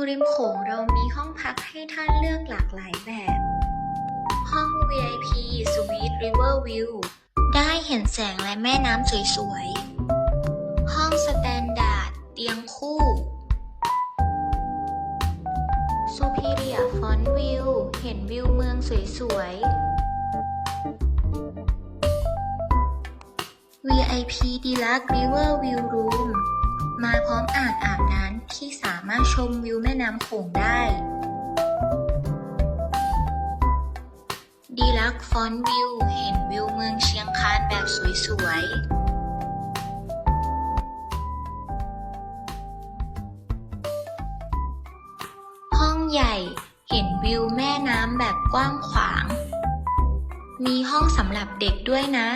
ริมโขงเรามีห้องพักให้ท่านเลือกหลากหลายแบบ ห้อง VIP Suite River View ได้เห็นแสงและแม่น้ำสวยๆ ห้องสแตนดาร์ดเตียงคู่ Superior Front View เห็นวิวเมืองสวยๆ VIP Deluxe River View Room ารถชมวิวแม่น้ำโขงได้ Deluxe Front View เห็นวิวเมืองเชียงคานแบบสวยๆห้องใหญ่เห็นวิวแม่น้ำแบบกว้างขวาง มีห้องสำหรับเด็กด้วยนะ